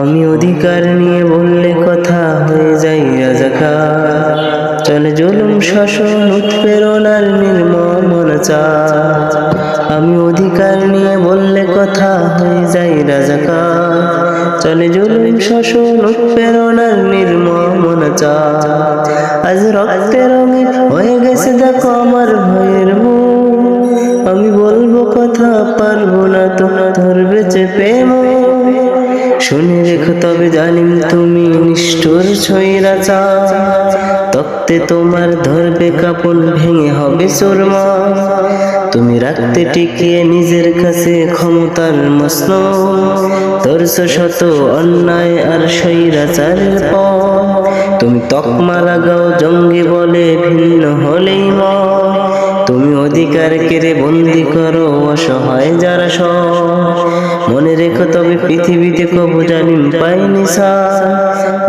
আমি অধিকার নিয়ে বললে কথা হয়ে যাই রাজাকার। চলে জুলুম, শাসন উৎপেরণার নির্মমন চাঁদ আমি অধিকার নিয়ে বললে কথা হয়ে যাই রাজাকার। চলে জুলুম, শাসন উৎপেরণার নির্মমন চাঁদ আজ রক্তের রঙে হয়ে গেছে দেখো আমার ভয়ের আমি বলব কথা পারব না তো ধরবে চেপে মুখ শুনে রেখো তবে জানিম তুমি নিষ্ঠুর ছইরা চা তক্তে তোমার ধরবে কাপড় ভেঙে হবে সুরমা। তুমি রাখতে টিকিয়ে নিজের কাছে ক্ষমতার মস্ন ধরছ শত অন্যায় আর স্বৈরাচারের পর তুমি তকমা লাগাও জঙ্গি বলে ভিন্ন হলেই মন তুমি অধিকার কেড়ে বন্দি করো অসহায় যারা সব। মনে রেখো তবে পৃথিবীতে কবু জানি পাইনি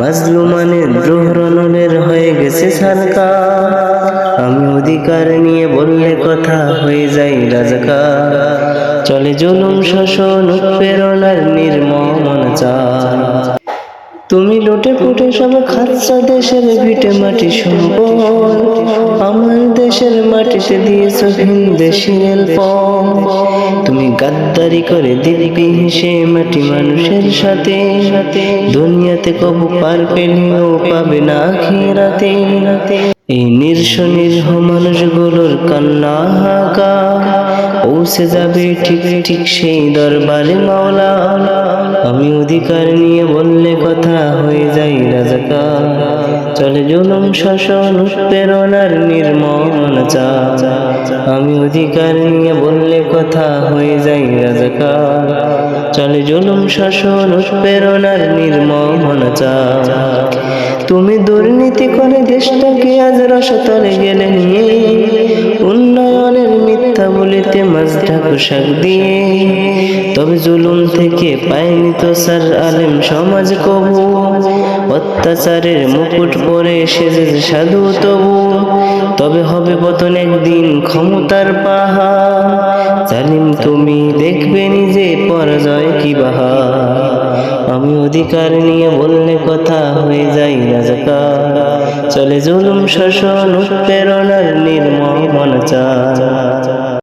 মাজলুমানের দ্রোহরণের হয়ে গেছে সালকা আমি অধিকার নিয়ে বললে কথা হয়ে যাই রাজকা চলে জুলুম, শোষণ উৎপেরণার নির্মমন চায় তুমি লুটে ফুটে সব খাচ্ছ, দেশের ভিটে মাটি সম্পদ আমার দেশের মাটিতে দিয়েছ তুমি গাদ্দারি করে দিব্যি হেসে মাটি মানুষের সাথে। দুনিয়াতে কবু পার পেলেও পাবে না খেরাতে এই নির্স নির্হ মানুষগুলোর কান্না হাকা পৌঁছে যাবে ঠিক ঠিক সেই দরবারে মাওলা। আমি অধিকার নিয়ে বললে কথা হয়ে যাই রাজাকার চলে জুলুম, শাসন উৎপেরণার নির্মম চা আমি অধিকার নিয়ে বললে কথা হয়ে যাই রাজাকার চলে জুলুম, শাসন উৎপেরণার নির্মম চা তুমি দুর্নীতি করে দেশটাকে আজ রসতলে গেলে নিয়ে মাছ ঢাকুশাক দিয়ে। তবে জুলুম থেকে পায়নি তো স্যার আলেম সমাজ কবু। অত্যাচারের মুকুট পরে সেজে সাধু তবু। তবে হবে পতন একদিন ক্ষমতার পাহা জালিম তুমি দেখবে নিজে পরাজয় কি বাহা আমি অধিকার নিয়ে বললে কথা হয়ে যাই রাজাকার। চলে জুলুম, শাসন উৎপেরণার নির্মমন চা